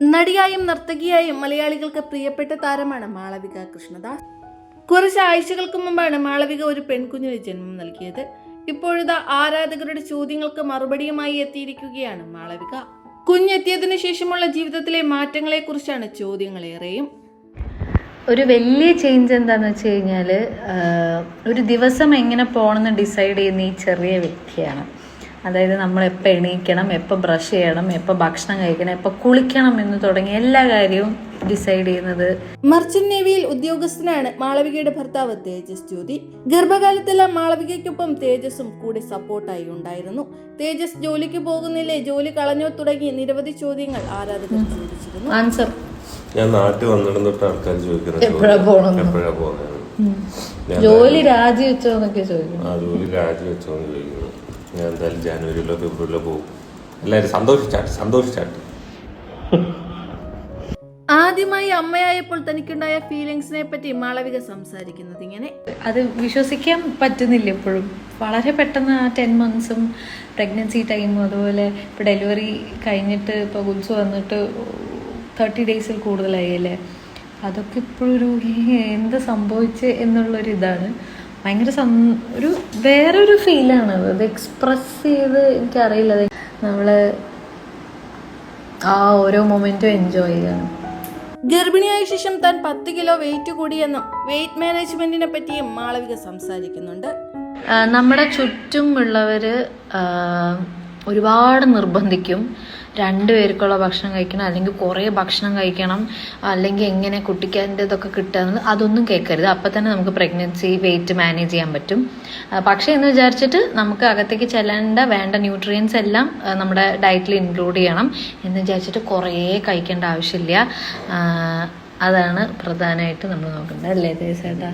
നടിയായും നർത്തകിയായും മലയാളികൾക്ക് പ്രിയപ്പെട്ട താരമാണ് മാളവിക കൃഷ്ണദാസ്. കുറച്ച് ആഴ്ചകൾക്ക് മുമ്പാണ് മാളവിക ഒരു പെൺകുഞ്ഞിന് ജന്മം നൽകിയത്. ഇപ്പോഴിതാ ആരാധകരുടെ ചോദ്യങ്ങൾക്ക് മറുപടിയുമായി എത്തിയിരിക്കുകയാണ് മാളവിക. കുഞ്ഞെത്തിയതിനു ശേഷമുള്ള ജീവിതത്തിലെ മാറ്റങ്ങളെക്കുറിച്ചാണ് ചോദ്യങ്ങളേറെയും. ഒരു വലിയ ചേഞ്ച് എന്താന്ന് വെച്ച് കഴിഞ്ഞാൽ ഒരു ദിവസം എങ്ങനെ പോകണമെന്ന് ഡിസൈഡ് ചെയ്യുന്ന ഈ ചെറിയ വ്യക്തിയാണ്. അതായത് നമ്മൾ എപ്പോൾ എണീക്കണം എപ്പോൾ ബ്രഷ് ചെയ്യണം എപ്പോൾ ഭക്ഷണം കഴിക്കണം എപ്പോൾ കുളിക്കണം എന്ന് തുടങ്ങിയ എല്ലാ കാര്യവും ഡിസൈഡ് ചെയ്യുന്നത്. മർച്ചന്റ് നേവിയിൽ ഉദ്യോഗസ്ഥനാണ് മാളവികയുടെ ഭർത്താവ് തേജസ് ജ്യോതി. ഗർഭകാലത്തെല്ലാം മാളവികയ്ക്കൊപ്പം തേജസും കൂടെ സപ്പോർട്ടായി ഉണ്ടായിരുന്നു. തേജസ് ജോലിക്ക് പോകുന്നില്ലേ ജോലി കളഞ്ഞോ തുടങ്ങി നിരവധി ചോദ്യങ്ങൾ ആരാധകർ ചോദിച്ചിരുന്നു. ആൻസർ ഞാൻ നാട്ടിൽ വന്നിടം തൊട്ട് ആൾക്കാർ ചോദിക്കുന്നത് എപ്പോഴാ പോകണം എപ്പോഴാ പോകുന്നത് ജോലി രാജിവെച്ചോ എന്നൊക്കെ ചോദിക്കും ആ ജോലി രാജിവെച്ചോന്ന് ചോദിക്കുന്നു. ഞാൻ എന്തായാലും ജാനുവരിയിലോ ഫെബ്രുവരിയിലോ പോകും എല്ലാവരും സന്തോഷിച്ചാട്ട് സന്തോഷിച്ചാട്ട്. ആദ്യമായി അമ്മയായപ്പോൾ തനിക്കുണ്ടായ ഫീലിങ്സിനെ പറ്റി മാളവിക സംസാരിക്കുന്നത് ഇങ്ങനെ. അത് വിശ്വസിക്കാൻ പറ്റുന്നില്ല ഇപ്പോഴും. വളരെ പെട്ടെന്ന് ആ ടെൻ മന്ത്സും പ്രഗ്നൻസി ടൈമും അതുപോലെ ഇപ്പോൾ ഡെലിവറി കഴിഞ്ഞിട്ട് ഇപ്പോൾ ഗുഡ്സ് വന്നിട്ട് തേർട്ടി ഡേയ്സിൽ കൂടുതലായി അല്ലേ? അതൊക്കെ ഇപ്പോഴൊരു "ഏ, എന്ത് സംഭവിച്ച് എന്നുള്ളൊരു ഇതാണ് ഭയങ്കര സം ഒരു വേറൊരു ഫീലാണ് അത്. എക്സ്പ്രസ് ചെയ്ത് എനിക്കറിയില്ല. നമ്മൾ ആ ഓരോ മൊമെന്റും എൻജോയ് ചെയ്യണം. ഗർഭിണിയായ ശേഷം താൻ പത്ത് കിലോ വെയിറ്റ് കൂടിയെന്നും വെയിറ്റ് മാനേജ്മെന്റിനെ പറ്റിയും മാളവിക സംസാരിക്കുന്നുണ്ട്. നമ്മുടെ ചുറ്റുമുള്ളവർ ഒരുപാട് നിർബന്ധിക്കും. രണ്ടുപേർക്കുള്ള ഭക്ഷണം കഴിക്കണം അല്ലെങ്കിൽ കുറേ ഭക്ഷണം കഴിക്കണം അല്ലെങ്കിൽ എങ്ങനെ കുട്ടിക്ക് ഇതൊക്കെ കിട്ടുക അതൊന്നും കേൾക്കരുത്. അപ്പം തന്നെ നമുക്ക് പ്രഗ്നൻസി വെയിറ്റ് മാനേജ് ചെയ്യാൻ പറ്റും. പക്ഷേ എന്ന് വിചാരിച്ചിട്ട് നമുക്ക് അകത്തേക്ക് ചെല്ലേണ്ട വേണ്ട ന്യൂട്രിയൻസ് എല്ലാം നമ്മുടെ ഡയറ്റിൽ ഇൻക്ലൂഡ് ചെയ്യണം എന്ന് വിചാരിച്ചിട്ട് കുറേ കഴിക്കേണ്ട ആവശ്യമില്ല. അതാണ് പ്രധാനമായിട്ട് നമ്മൾ നോക്കേണ്ടത് അല്ലേ തേസേട്ടാ